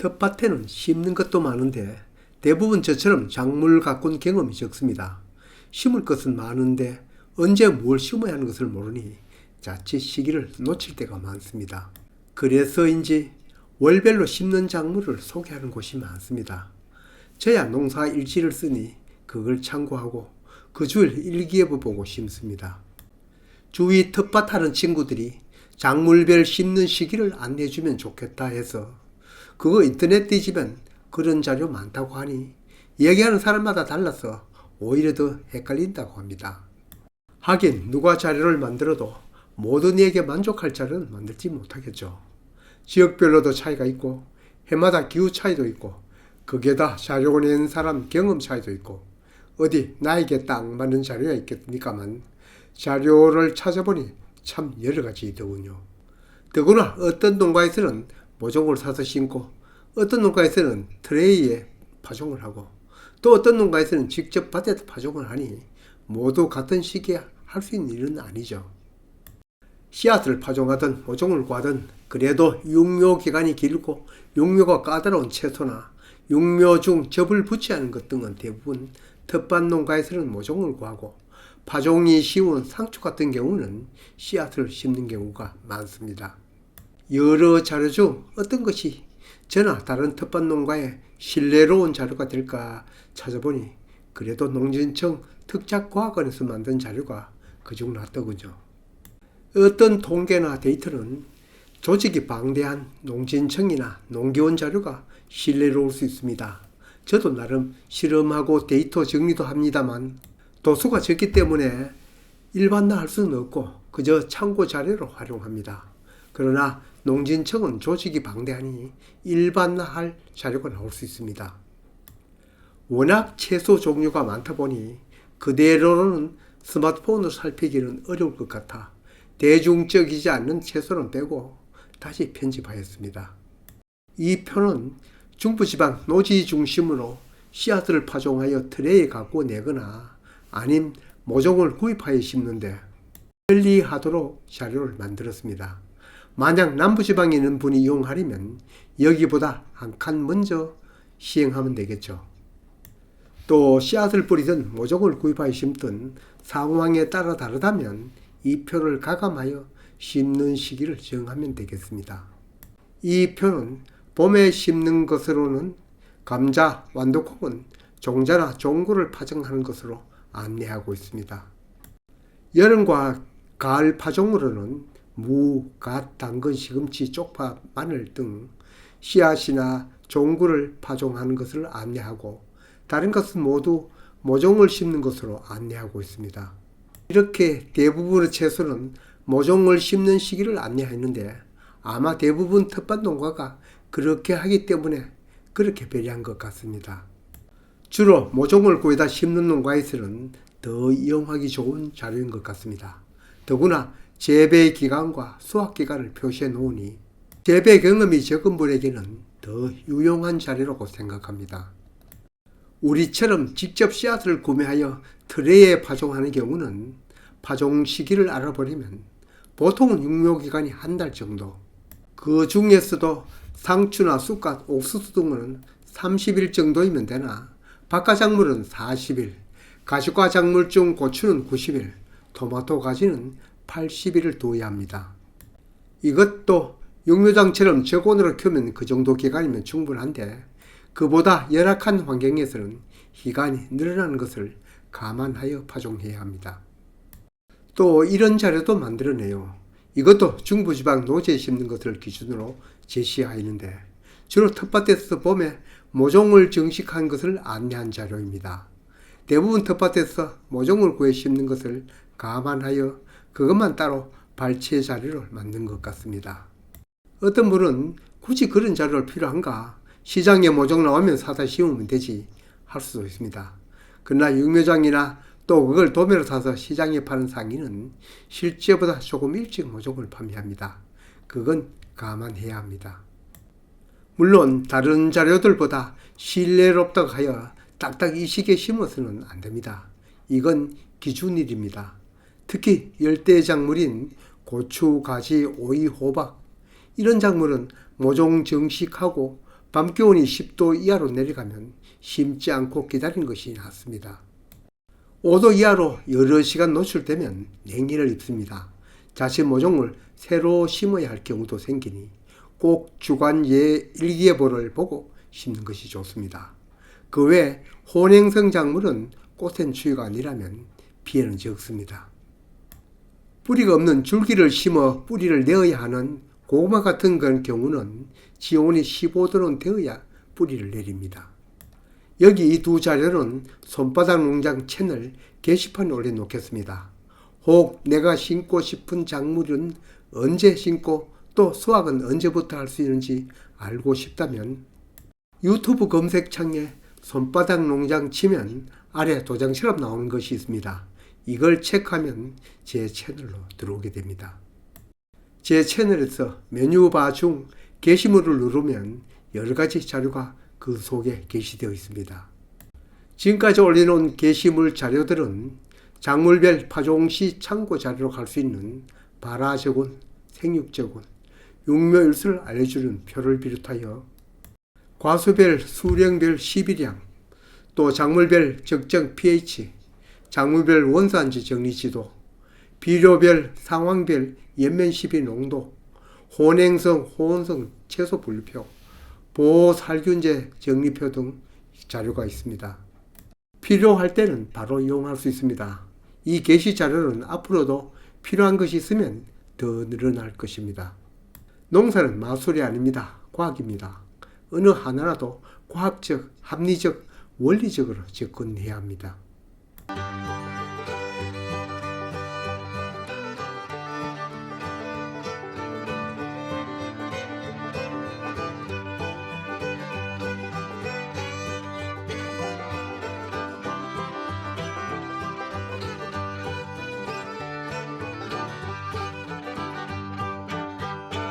텃밭에는 심는 것도 많은데 대부분 저처럼 작물 가꾼 경험이 적습니다. 심을 것은 많은데 언제 뭘 심어야 하는 것을 모르니 자칫 시기를 놓칠 때가 많습니다. 그래서인지 월별로 심는 작물을 소개하는 곳이 많습니다. 저야 농사 일지를 쓰니 그걸 참고하고 그 주일 일기예보 보고 심습니다. 주위 텃밭 하는 친구들이 작물별 심는 시기를 안내해주면 좋겠다 해서 그거 인터넷 뒤지면 그런 자료 많다고 하니 얘기하는 사람마다 달라서 오히려 더 헷갈린다고 합니다. 하긴 누가 자료를 만들어도 모든 이에게 만족할 자료는 만들지 못하겠죠. 지역별로도 차이가 있고 해마다 기후 차이도 있고 그게 다 자료 낸 사람 경험 차이도 있고 어디 나에게 딱 맞는 자료가 있겠습니까만 자료를 찾아보니 참 여러 가지 있더군요. 더구나 어떤 농가에서는 모종을 사서 심고 어떤 농가에서는 트레이에 파종을 하고 또 어떤 농가에서는 직접 밭에서 파종을 하니 모두 같은 시기에 할 수 있는 일은 아니죠. 씨앗을 파종하든 모종을 구하든 그래도 육묘 기간이 길고 육묘가 까다로운 채소나 육묘 중 접을 붙여야 하는 것 등은 대부분 텃밭 농가에서는 모종을 구하고 파종이 쉬운 상추 같은 경우는 씨앗을 심는 경우가 많습니다. 여러 자료 중 어떤 것이 저나 다른 텃밭 농가에 신뢰로운 자료가 될까 찾아보니 그래도 농진청 특작과학원에서 만든 자료가 그중 낫더군요. 어떤 통계나 데이터는 조직이 방대한 농진청이나 농기원 자료가 신뢰로울 수 있습니다. 저도 나름 실험하고 데이터 정리도 합니다만 도수가 적기 때문에 일반화할 수는 없고 그저 참고 자료로 활용합니다. 그러나 농진청은 조직이 방대하니 일반화할 자료가 나올 수 있습니다. 워낙 채소 종류가 많다 보니 그대로는 스마트폰으로 살피기는 어려울 것 같아 대중적이지 않는 채소는 빼고 다시 편집하였습니다. 이 표는 중부지방 노지 중심으로 씨앗을 파종하여 트레이에 갖고 내거나 아님 모종을 구입하여 심는데 편리하도록 자료를 만들었습니다. 만약 남부지방에 있는 분이 이용하려면 여기보다 한 칸 먼저 시행하면 되겠죠. 또 씨앗을 뿌리든 모종을 구입하여 심든 상황에 따라 다르다면 이 표를 가감하여 심는 시기를 정하면 되겠습니다. 이 표는 봄에 심는 것으로는 감자, 완두콩은 종자나 종구를 파종하는 것으로 안내하고 있습니다. 여름과 가을 파종으로는 무, 갓, 당근, 시금치, 쪽파, 마늘 등 씨앗이나 종구를 파종하는 것을 안내하고 다른 것은 모두 모종을 심는 것으로 안내하고 있습니다. 이렇게 대부분의 채소는 모종을 심는 시기를 안내했는데 아마 대부분 텃밭 농가가 그렇게 하기 때문에 그렇게 배려한 것 같습니다. 주로 모종을 구해다 심는 농가에서는 더 이용하기 좋은 자료인 것 같습니다. 더구나 재배 기간과 수확 기간을 표시해 놓으니 재배 경험이 적은 분에게는 더 유용한 자료라고 생각합니다. 우리처럼 직접 씨앗을 구매하여 트레이에 파종하는 경우는 파종 시기를 알아보려면 보통은 육묘 기간이 한 달 정도. 그 중에서도 상추나 쑥갓, 옥수수 등은 30일 정도이면 되나 박가작물은 40일, 가시과 작물 중 고추는 90일, 토마토 가지는 80일을 두어야 합니다. 이것도 육묘장처럼 저온으로 키우면 그 정도 기간이면 충분한데 그보다 열악한 환경에서는 기간이 늘어나는 것을 감안하여 파종해야 합니다. 또 이런 자료도 만들어내요. 이것도 중부지방 노지에 심는 것을 기준으로 제시하였는데 주로 텃밭에서 봄에 모종을 정식한 것을 안내한 자료입니다. 대부분 텃밭에서 모종을 구해 심는 것을 감안하여 그것만 따로 발췌 자료를 만든 것 같습니다. 어떤 분은 굳이 그런 자료를 필요한가? 시장에 모종 나오면 사다 심으면 되지 할 수도 있습니다. 그러나 육묘장이나 또 그걸 도매로 사서 시장에 파는 상인은 실제보다 조금 일찍 모종을 판매합니다. 그건 감안해야 합니다. 물론 다른 자료들보다 신뢰롭다고 하여 딱딱 이 시기에 심어서는 안 됩니다. 이건 기준일입니다. 특히 열대 작물인 고추, 가지, 오이, 호박 이런 작물은 모종 정식하고 밤 기온이 10도 이하로 내려가면 심지 않고 기다리는 것이 낫습니다. 5도 이하로 여러 시간 노출되면 냉해를 입습니다. 자체 모종을 새로 심어야 할 경우도 생기니 꼭 주간 예 일기예보를 보고 심는 것이 좋습니다. 그 외 혼행성 작물은 꽃엔 추위가 아니라면 피해는 적습니다. 뿌리가 없는 줄기를 심어 뿌리를 내어야 하는 고구마 같은 그런 경우는 지온이 15도는 되어야 뿌리를 내립니다. 여기 이 두 자료는 손바닥 농장 채널 게시판에 올려놓겠습니다. 혹 내가 심고 싶은 작물은 언제 심고 또 수확은 언제부터 할 수 있는지 알고 싶다면 유튜브 검색창에 손바닥 농장 치면 아래 도장처럼 나오는 것이 있습니다. 이걸 체크하면 제 채널로 들어오게 됩니다. 제 채널에서 메뉴바 중 게시물을 누르면 여러 가지 자료가 그 속에 게시되어 있습니다. 지금까지 올려놓은 게시물 자료들은 작물별 파종시 참고 자료로 갈 수 있는 발화적운, 생육적운, 육묘일수를 알려주는 표를 비롯하여 과수별 수령별 시비량, 또 작물별 적정 pH, 작물별 원산지 정리지도, 비료별 상황별 연면 시비 농도, 혼행성, 호원성 채소 분류표, 보호살균제 정리표 등 자료가 있습니다. 필요할 때는 바로 이용할 수 있습니다. 이 게시 자료는 앞으로도 필요한 것이 있으면 더 늘어날 것입니다. 농사는 마술이 아닙니다. 과학입니다. 어느 하나라도 과학적, 합리적, 원리적으로 접근해야 합니다.